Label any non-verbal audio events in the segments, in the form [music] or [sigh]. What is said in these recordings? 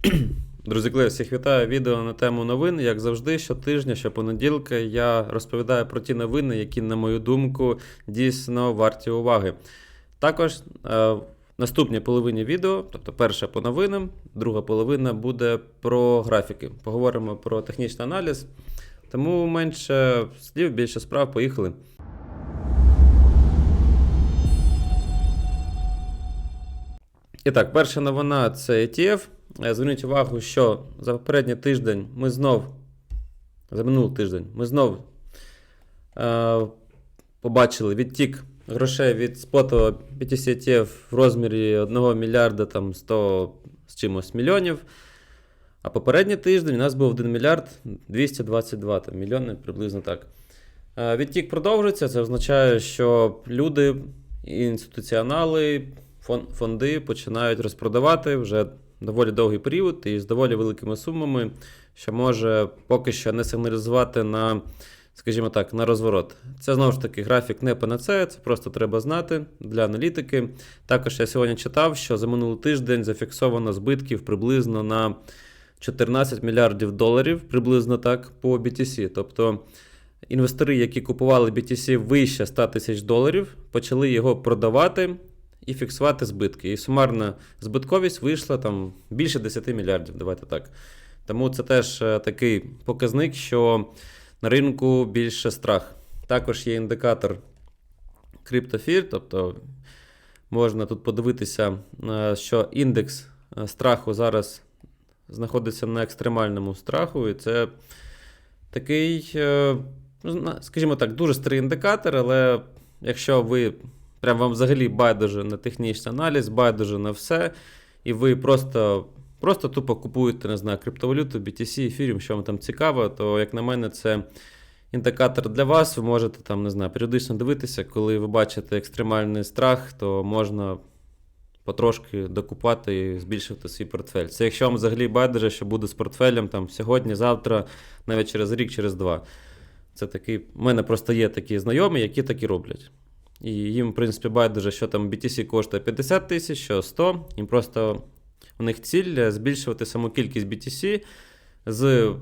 [clears throat] Друзі, клею, всіх вітаю відео на тему новин. Як завжди, щотижня, щопонеділка я розповідаю про ті новини, які, на мою думку, дійсно варті уваги. Також е, в наступній половині відео, тобто перша по новинам, друга половина буде про графіки. Поговоримо про технічний аналіз. Тому менше слів, більше справ. Поїхали. І так, перша новина це ETF. Е, Зверніть увагу, що за попередній тиждень ми знов, за минулий тиждень, ми знов е, побачили відтік грошей від спотового BTC ETF в розмірі 1 мільярда там 100 з чимось мільйонів. А попередній тиждень у нас був 1 мільярд 222 там, мільйони, приблизно так. Е, Відтік продовжується. Це означає, що люди, інституціонали, фон- фонди починають розпродавати вже доволі довгий період і з доволі великими сумами, що може поки що не сигналізувати на, скажімо так, на розворот. Це знову ж таки графік не панацея, це просто треба знати для аналітики. Також я сьогодні читав, що за минулий тиждень зафіксовано збитків приблизно на 14 мільярдів доларів, приблизно так, по BTC. Тобто інвестори, які купували BTC вище 100 тисяч доларів, почали його продавати і фіксувати збитки. І сумарна збитковість вийшла там більше 10 мільярдів, давайте так. Тому це теж е, такий показник, що на ринку більше страх. Також є індикатор CryptoFear, тобто можна тут подивитися, е, що індекс е, страху зараз знаходиться на екстремальному страху, і це такий, ну, скажімо так, дуже старий індикатор, але якщо ви прям вам взагалі байдуже на технічний аналіз, байдуже на все, і ви просто, просто тупо купуєте, не знаю, криптовалюту, BTC, ефіріум, що вам там цікаво, то, як на мене, це індикатор для вас. Ви можете там, не знаю, періодично дивитися, коли ви бачите екстремальний страх, то можна потрошки докупати і збільшити свій портфель. Це якщо вам взагалі байдуже, що буде з портфелем там сьогодні, завтра, навіть через рік, через два. Це такий. У мене просто є такі знайомі, які так і роблять. І їм, в принципі, байдуже, що там BTC коштує 50 тисяч, що 100. Їм просто у них ціль е, збільшувати саму кількість BTC з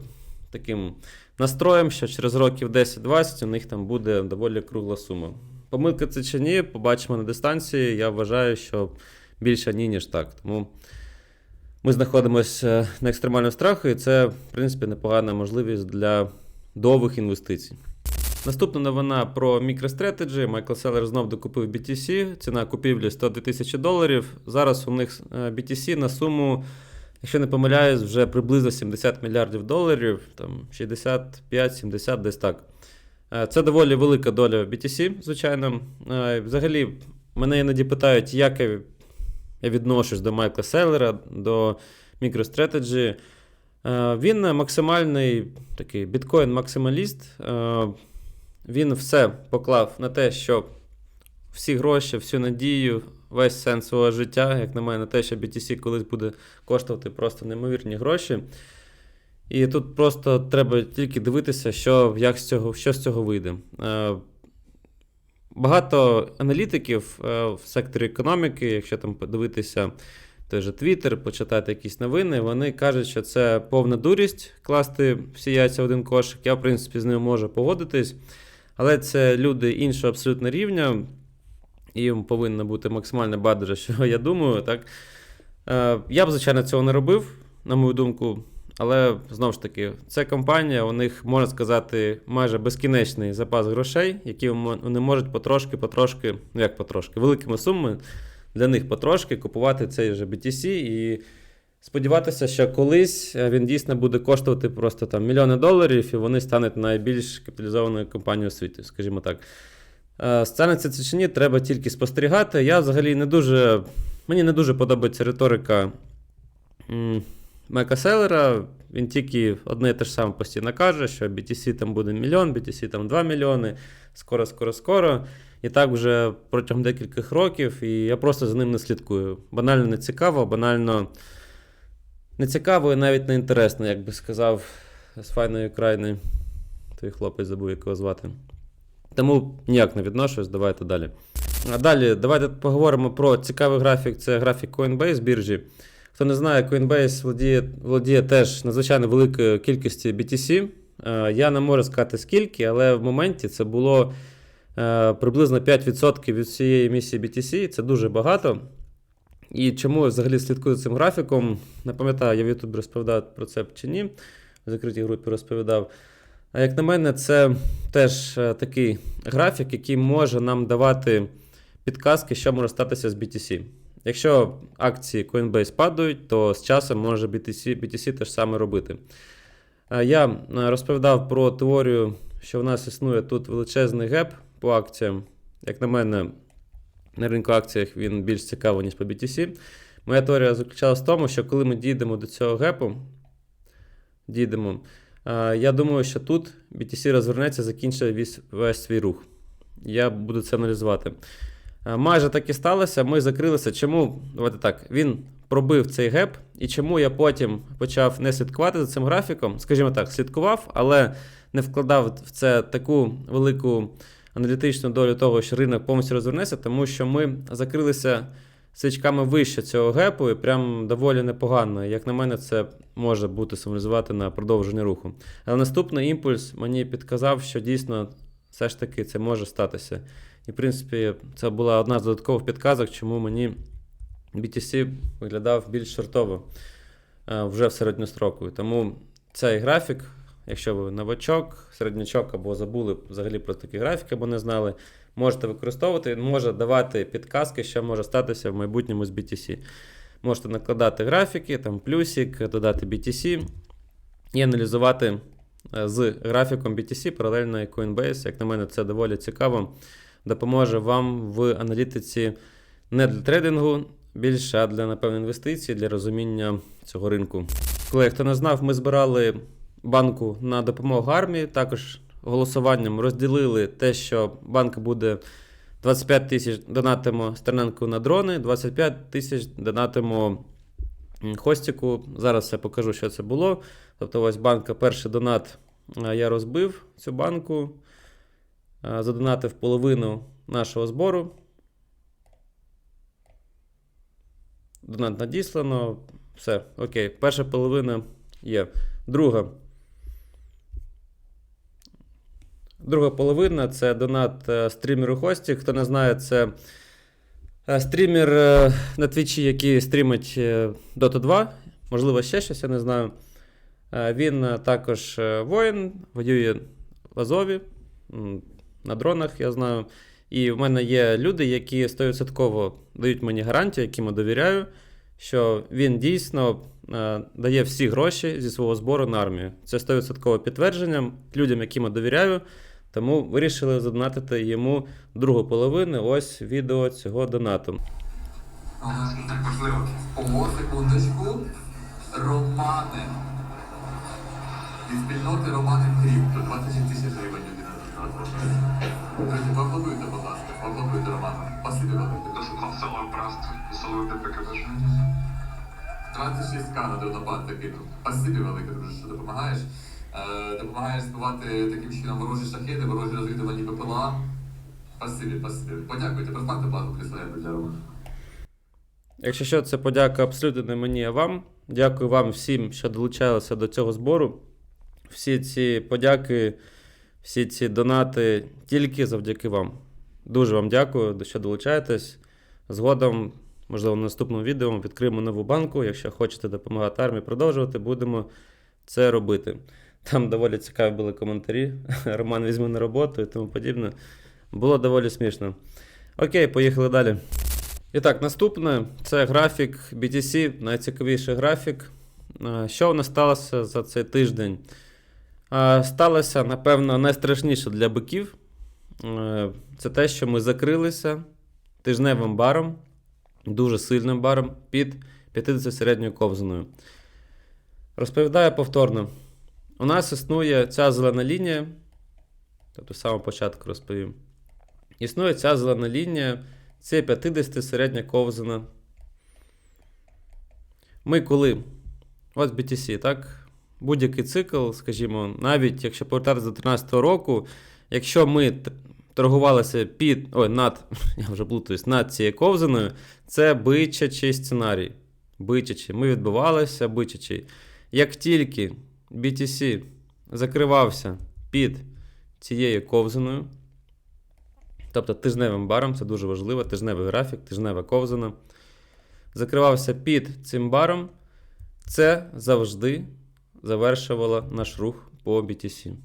таким настроєм, що через років 10-20 у них там буде доволі кругла сума. Помилка це чи ні, побачимо на дистанції. Я вважаю, що більше ні, ніж так. Тому ми знаходимося на екстремальному страху, і це, в принципі, непогана можливість для довгих інвестицій. Наступна новина про MicroStrategy. Майкл Селлер знов докупив BTC. Ціна купівлі 102 тисячі доларів. Зараз у них е, BTC на суму, якщо не помиляюсь, вже приблизно 70 мільярдів доларів, там 65-70 десь так. Е, Це доволі велика доля BTC, звичайно. Е, Взагалі, мене іноді питають, як я відношусь до Майкла Селлера, до MicroStrategy. Він максимальний такий біткоін-максималіст. Він все поклав на те, щоб всі гроші, всю надію, весь сенс свого життя, як на мене, те, що BTC колись буде коштувати просто неймовірні гроші. І тут просто треба тільки дивитися, що, як з цього, що з цього вийде. Е, Багато аналітиків е, в секторі економіки, якщо там подивитися той же Twitter, почитати якісь новини, вони кажуть, що це повна дурість класти всі яйця в один кошик. Я, в принципі, з ним можу погодитись. Але це люди іншого абсолютно рівня, і їм повинно бути максимально байдуже, що я думаю. Так? Е, Я б, звичайно, цього не робив, на мою думку. Але знову ж таки, це компанія, у них, можна сказати, майже безкінечний запас грошей, які вони можуть потрошки-потрошки, ну як потрошки, великими сумами для них потрошки купувати цей же BTC і сподіватися, що колись е, він дійсно буде коштувати просто там мільйони доларів, і вони стануть найбільш капіталізованою компанією у світі, скажімо так. Е, Станеться це чи ні, треба тільки спостерігати. Я взагалі не дуже. Мені не дуже подобається риторика м, Майка Селлера. Він тільки одне і те ж саме постійно каже, що BTC там буде мільйон, BTC там 2 мільйони, скоро, скоро, скоро. І так вже протягом декількох років, і я просто за ним не слідкую. Банально не цікаво, банально не цікаво і навіть не інтересно, як би сказав з файної країни. Той хлопець забув, як його звати. Тому ніяк не відношусь, давайте далі. А далі, давайте поговоримо про цікавий графік. Це графік Coinbase біржі. Хто не знає, Coinbase володіє, володіє теж надзвичайно великою кількістю BTC. Е, Я не можу сказати скільки, але в моменті це було е, приблизно 5% від всієї місії BTC. Це дуже багато. І чому я взагалі слідкую за цим графіком? Не пам'ятаю, я в YouTube розповідав про це чи ні. В закритій групі розповідав. А як на мене, це теж е, такий графік, який може нам давати підказки, що може статися з BTC. Якщо акції Coinbase падають, то з часом може BTC, BTC теж саме робити. Е, Я е, розповідав про теорію, що в нас існує тут величезний геп по акціям. Як на мене, на ринку акціях він більш цікавий, ніж по BTC. Моя теорія заключалась в тому, що коли ми дійдемо до цього гепу, дійдемо, е, я думаю, що тут BTC розвернеться, закінчить весь свій рух. Я буду це аналізувати. Е, Майже так і сталося. Ми закрилися. Чому? Давайте так. Він пробив цей геп, і чому я потім почав не слідкувати за цим графіком? Скажімо так, слідкував, але не вкладав в це таку велику аналітичну долю того, що ринок повністю розвернеться, тому що ми закрилися свічками вище цього гепу, і прям доволі непогано. Як на мене, це може бути символізувати на продовження руху. Але наступний імпульс мені підказав, що дійсно все ж таки це може статися. І, в принципі, це була одна з додаткових підказок, чому мені BTC виглядав більш шортово е, вже в середньостроку. Тому цей графік, якщо ви новачок, середнячок або забули взагалі про такий графік, або не знали, можете використовувати. Він може давати підказки, що може статися в майбутньому з BTC. Можете накладати графіки, там плюсик, додати BTC і аналізувати е, з графіком BTC паралельно і Coinbase. Як на мене, це доволі цікаво. Допоможе вам в аналітиці не для трейдингу більше, а для, напевно, інвестицій, для розуміння цього ринку. Коли хто не знав, ми збирали банку на допомогу армії. Також голосуванням розділили те, що банка буде 25 тисяч донатимо Стерненку на дрони, 25 тисяч донатимо Хостіку. Зараз я покажу, що це було. Тобто, ось банка, перший донат я розбив цю банку, задонатив половину нашого збору. Донат надіслано. Все, окей. Перша половина є. Друга. Друга половина це донат е, стрімеру Хості. Хто не знає, це е, стрімер е, на твічі, який стрімить е, Dota 2. Можливо, ще щось, я не знаю. Е, Він е, також е, воїн, воює в Азові, на дронах, я знаю. І в мене є люди, які 100% дають мені гарантію, яким я довіряю, що він дійсно е, дає всі гроші зі свого збору на армію. Це 100% підтвердження людям, яким я довіряю. Тому вирішили задонатити йому другу половину. Ось відео цього донату. Так важливо. Ого, секундочку. Романи. Від спільноти Романи Кріпто. 27 тисяч гривень. Друзі, поаплодуйте, будь ласка. Поаплодуйте Роману. Спасибі велике. Дуже село просто, село ДПК 26к на дронопад закинув. Спасибі велике, друже, що допомагаєш. Е, допомагаєш збивати таким чином ворожі шахеди, ворожі розвідувальні ППЛА. Спасибі, спасибі. Подякуйте, поставте плату прислаємо для Романа. Якщо що, це подяка абсолютно не мені, а вам. Дякую вам всім, що долучалися до цього збору. Всі ці подяки, всі ці донати тільки завдяки вам. Дуже вам дякую, що долучаєтесь. Згодом, можливо, в наступному відео ми відкриємо нову банку. Якщо хочете допомагати армії продовжувати, будемо це робити. Там доволі цікаві були коментарі. [laughs] Роман візьме на роботу і тому подібне. Було доволі смішно. Окей, поїхали далі. І так, наступне це графік BTC, найцікавіший графік. Е, Що у нас сталося за цей тиждень? Сталося, напевно, найстрашніше для биків. Е, Це те, що ми закрилися тижневим баром, дуже сильним баром під 50 середньою ковзаною. Розповідаю повторно. У нас існує ця зелена лінія, тобто з самого початку розповім. Існує ця зелена лінія, це 50 середня ковзана. Ми коли. Ось BTC, так? Будь-який цикл, скажімо, навіть якщо повертатися до 2013 року, якщо ми торгувалися під. Ой, над, [laughs] я вже плутаюсь, над цією ковзаною, це бичачий сценарій. бичачи. Ми відбивалися бичачи. Як тільки BTC закривався під цією ковзаною, тобто тижневим баром, це дуже важливо, тижневий графік, тижнева ковзана, закривався під цим баром, це завжди завершувало наш рух по BTC.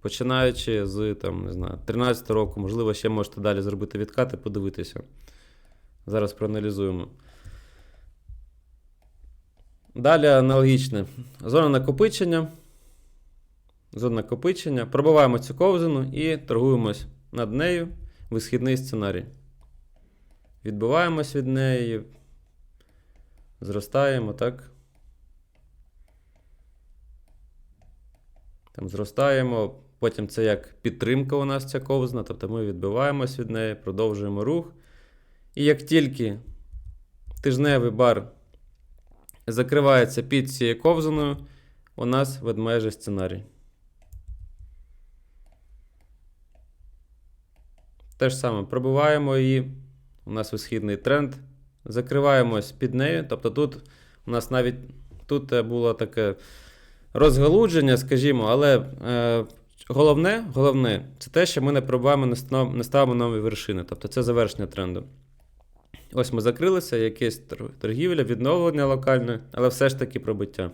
Починаючи з там, не знаю, 13 року, можливо, ще можете далі зробити відкати, подивитися. Зараз проаналізуємо. Далі аналогічне. Зона накопичення. Зона накопичення. Пробиваємо цю ковзану і торгуємось над нею. Висхідний сценарій. Відбиваємось від неї. Зростаємо, так? Там зростаємо. Потім це як підтримка у нас ця ковзна, тобто ми відбиваємось від неї, продовжуємо рух. І як тільки тижневий бар закривається під цією ковзаною, у нас ведмежий сценарій. Те ж саме пробиваємо її. У нас висхідний тренд. Закриваємось під нею. Тобто тут у нас навіть тут е, було таке розгалудження, скажімо, але е, головне, головне це те, що ми не пробиваємо, не ставимо нові вершини. Тобто це завершення тренду. Ось ми закрилися, якесь торгівля, відновлення локальне, але все ж таки пробиття.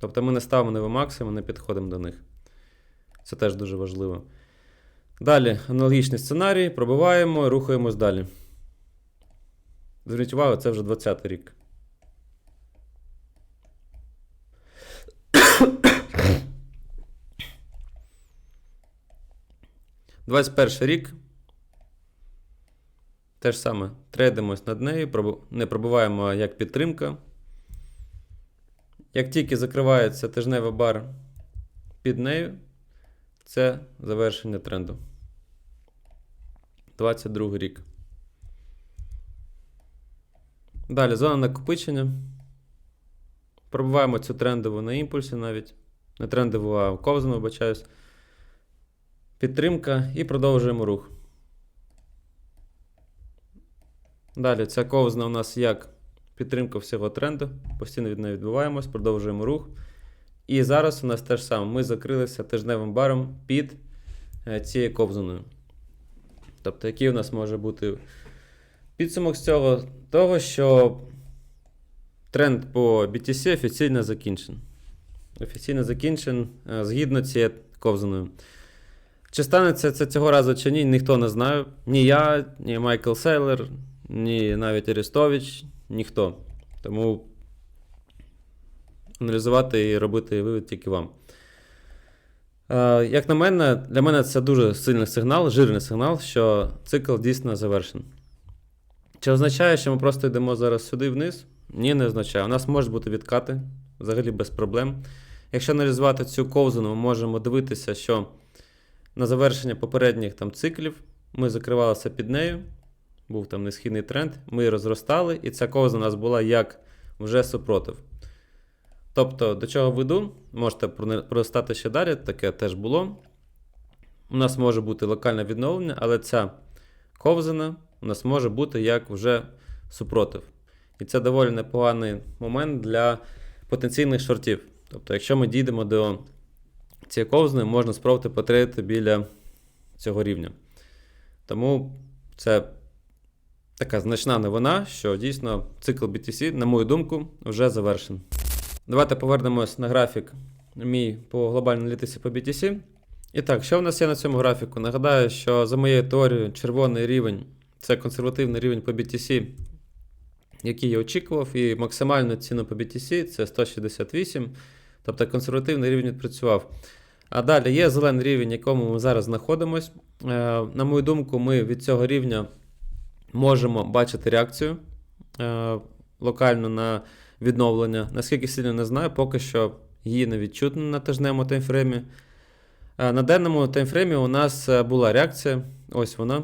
Тобто ми не ставимо нові максимум, не підходимо до них. Це теж дуже важливо. Далі аналогічний сценарій, пробиваємо рухаємось далі. Зверніть увагу, це вже 20 рік. Двадцять перший рік. Те ж саме трейдимось над нею, не пробуваємо як підтримка. Як тільки закривається тижневий бар під нею, це завершення тренду. 22 рік. Далі зона накопичення. Пробуваємо цю трендову на імпульсі навіть. Не трендову, а ковзану, вибачаюсь. Підтримка і продовжуємо рух. Далі ця ковзна у нас як підтримка всього тренду. Постійно від неї відбуваємось, продовжуємо рух. І зараз у нас те ж саме. Ми закрилися тижневим баром під е, цією ковзаною. Тобто, який у нас може бути підсумок з цього? Того, що тренд по BTC офіційно закінчен. Офіційно закінчен е, згідно цією ковзаною. Чи станеться це цього разу чи ні, ніхто не знає. Ні я, ні Майкл Сейлер, ні навіть Арестович, ніхто. Тому аналізувати і робити вивід тільки вам. Е, Як на мене, для мене це дуже сильний сигнал, жирний сигнал, що цикл дійсно завершений. Чи означає, що ми просто йдемо зараз сюди вниз? Ні, не означає. У нас можуть бути відкати взагалі без проблем. Якщо аналізувати цю ковзану, ми можемо дивитися, що на завершення попередніх там циклів ми закривалися під нею, був там несхідний тренд, ми розростали, і ця ковза у нас була як вже супротив. Тобто, до чого веду, можете пролистати ще далі, таке теж було. У нас може бути локальне відновлення, але ця ковзана у нас може бути як вже супротив. І це доволі непоганий момент для потенційних шортів. Тобто, якщо ми дійдемо до цієї ковзани, можна спробувати потрейдити біля цього рівня. Тому це така значна новина, що дійсно цикл BTC, на мою думку, вже завершений. Давайте повернемось на графік мій по глобальній аналітиці по BTC. І так, що в нас є на цьому графіку? Нагадаю, що за моєю теорією, червоний рівень це консервативний рівень по BTC, який я очікував, і максимальну ціну по BTC це 168. Тобто консервативний рівень відпрацював. А далі є зелений рівень, в якому ми зараз знаходимось. Е, На мою думку, ми від цього рівня можемо бачити реакцію е, локально на відновлення. Наскільки сильно не знаю, поки що її не відчутно на тижневому таймфреймі. Е, На денному таймфреймі у нас була реакція. Ось вона.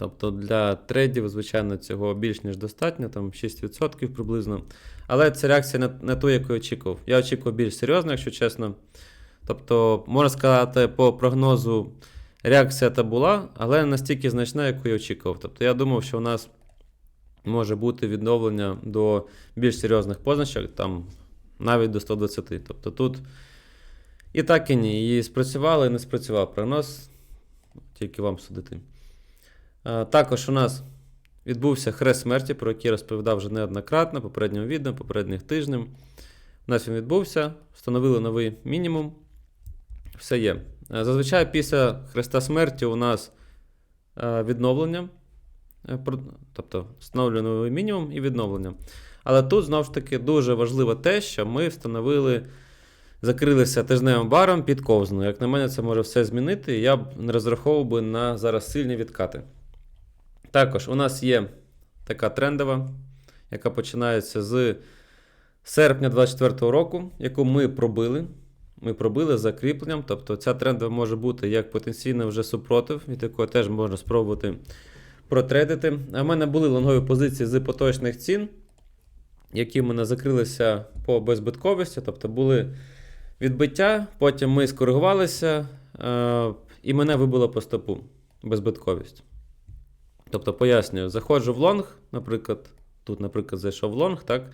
Тобто для трейдів, звичайно, цього більш ніж достатньо, там 6% приблизно. Але це реакція не, не ту, яку я очікував. Я очікував більш серйозно, якщо чесно. Тобто, можна сказати, по прогнозу реакція та була, але настільки значна, яку я очікував. Тобто я думав, що у нас може бути відновлення до більш серйозних позначок, там навіть до 120. Тобто тут і так і ні. І спрацювало, і не спрацював прогноз, тільки вам судити. Е, Також у нас відбувся хрест смерті, про який розповідав вже неоднократно, попередньому відео, попередніх тижнів. У нас він відбувся, встановили новий мінімум. Все є. Е, Зазвичай після хреста смерті у нас е, відновлення, тобто встановлюємо новий мінімум і відновлення. Але тут знову ж таки дуже важливо те, що ми встановили, закрилися тижневим баром під ковзну. Як на мене, це може все змінити, я б не розраховував би на зараз сильні відкати. Також у нас є така трендова, яка починається з серпня 2024 року, яку ми пробили. Ми пробили закріпленням. Тобто ця трендова може бути як потенційний вже супротив, від якого теж можна спробувати протрейдити. А в мене були лонгові позиції з поточних цін, які в мене закрилися по беззбитковості, тобто були відбиття, потім ми скоригувалися, е, і мене вибило по стопу беззбитковість. Тобто, пояснюю, заходжу в лонг, наприклад, тут, наприклад, зайшов в лонг, так,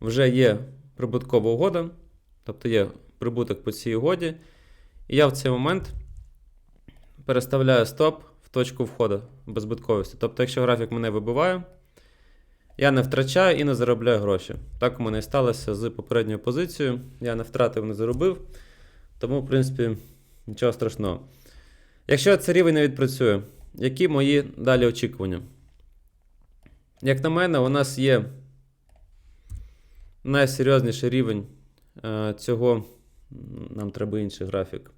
вже є прибуткова угода, тобто є прибуток по цій угоді, і я в цей момент переставляю стоп в точку входу беззбитковості. Тобто, якщо графік мене вибиває, я не втрачаю і не заробляю гроші. Так у мене і сталося з попередньою позицією. Я не втратив, не заробив. Тому, в принципі, нічого страшного. Якщо цей рівень не відпрацює, які мої далі очікування? Як на мене, у нас є найсерйозніший рівень е, цього. Нам треба інший графік.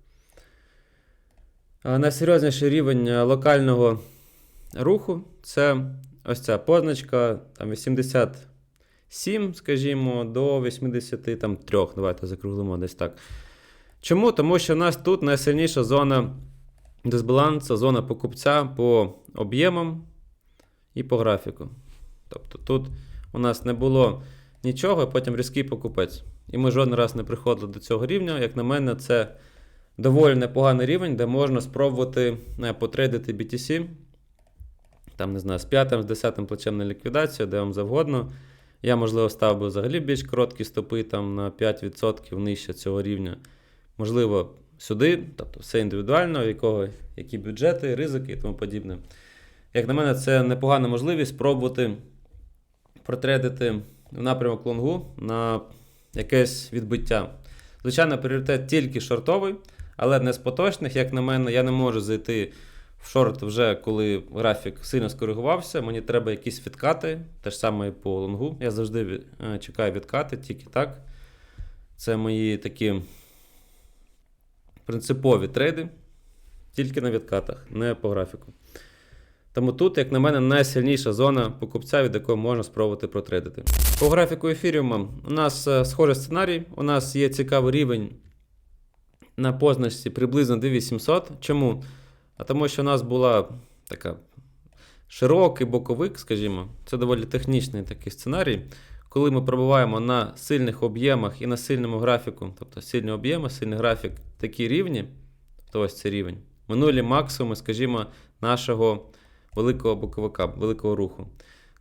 Е, найсерйозніший рівень е, локального руху це ось ця позначка там 87, скажімо, до 83. Давайте закруглимо десь так. Чому? Тому що в нас тут найсильніша зона дисбалансу, зона покупця по об'ємам і по графіку. Тобто тут у нас не було нічого, а потім різкий покупець. І ми жоден раз не приходили до цього рівня. Як на мене, це доволі непоганий рівень, де можна спробувати е, потрейдити BTC. Там, не знаю, з п'ятим, з десятим плечем на ліквідацію, де вам завгодно. Я, можливо, став би взагалі більш короткі стопи там, на 5% нижче цього рівня. Можливо, сюди, тобто все індивідуально, якого, які бюджети, ризики і тому подібне. Як на мене, це непогана можливість спробувати протрейдити в напрямок лонгу на якесь відбиття. Звичайно, пріоритет тільки шортовий, але не з поточних. Як на мене, я не можу зайти в шорт вже коли графік сильно скоригувався. Мені треба якісь відкати, те ж саме і по лонгу. Я завжди е, чекаю відкати, тільки так. Це мої такі принципові трейди, тільки на відкатах, не по графіку. Тому тут, як на мене, найсильніша зона покупця, від якої можна спробувати протрейдити. По графіку ефіріума у нас е, схожий сценарій. У нас є цікавий рівень на позначці приблизно 2800. Чому? А тому, що у нас була така широкий боковик, скажімо, це доволі технічний такий сценарій. Коли ми пробуваємо на сильних об'ємах і на сильному графіку, тобто сильні об'єми, сильний графік, такі рівні, то ось це рівень. Минулі максимуми, скажімо, нашого великого боковика, великого руху.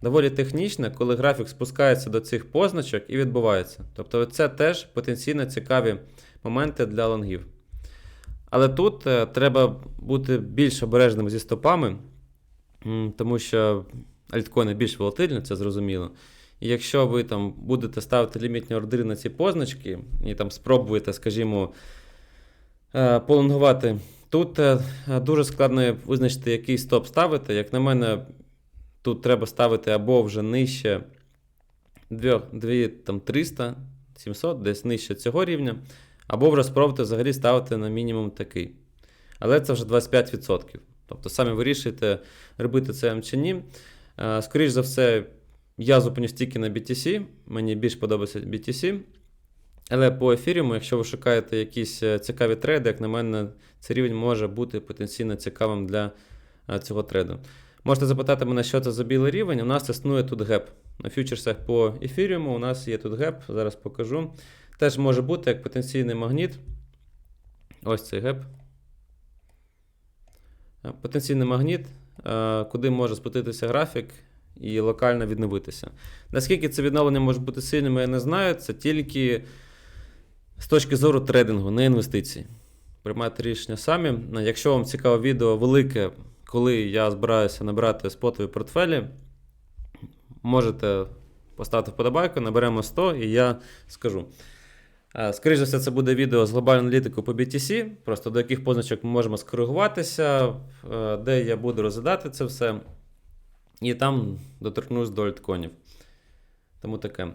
Доволі технічно, коли графік спускається до цих позначок і відбувається. Тобто, це теж потенційно цікаві моменти для лонгів. Але тут е, треба бути більш обережним зі стопами, тому що альткоїни більш волатильні, це зрозуміло. Якщо ви там будете ставити лімітні ордери на ці позначки і там спробуєте, скажімо, е, полонгувати, тут е, дуже складно визначити, який стоп ставити. Як на мене, тут треба ставити або вже нижче 2, 2 там, 300, 700, десь нижче цього рівня, або вже спробувати взагалі ставити на мінімум такий. Але це вже 25%. Тобто самі вирішуєте, робити це чи ні. Е, Скоріше за все, я зупинюсь тільки на BTC, мені більш подобається BTC. Але по ефіріуму, якщо ви шукаєте якісь е, цікаві трейди, як на мене, цей рівень може бути потенційно цікавим для е, цього трейду. Можете запитати мене, що це за білий рівень. У нас існує тут геп. На фьючерсах по ефіріуму у нас є тут геп, зараз покажу. Теж може бути як потенційний магніт. Ось цей геп. Е, Потенційний магніт, куди може спуститися графік і локально відновитися. Наскільки це відновлення може бути сильним, я не знаю. Це тільки з точки зору трейдингу, не інвестицій. Приймайте рішення самі. Якщо вам цікаве відео велике, коли я збираюся набирати спотові портфелі, можете поставити вподобайку, наберемо 100 і я скажу. Е, Скоріше все, це буде відео з глобальною аналітикою по BTC, просто до яких позначок ми можемо скоригуватися, е, де я буду розглядати це все. І там доторкнусь до альтконів. Тому таке.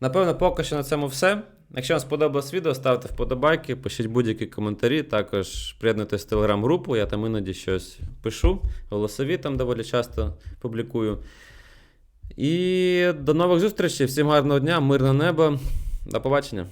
Напевно, поки що на цьому все. Якщо вам сподобалось відео, ставте вподобайки, пишіть будь-які коментарі. Також приєднуйтесь в телеграм-групу, я там іноді щось пишу. Голосові там доволі часто публікую. І до нових зустрічей. Всім гарного дня, мирного неба. До побачення.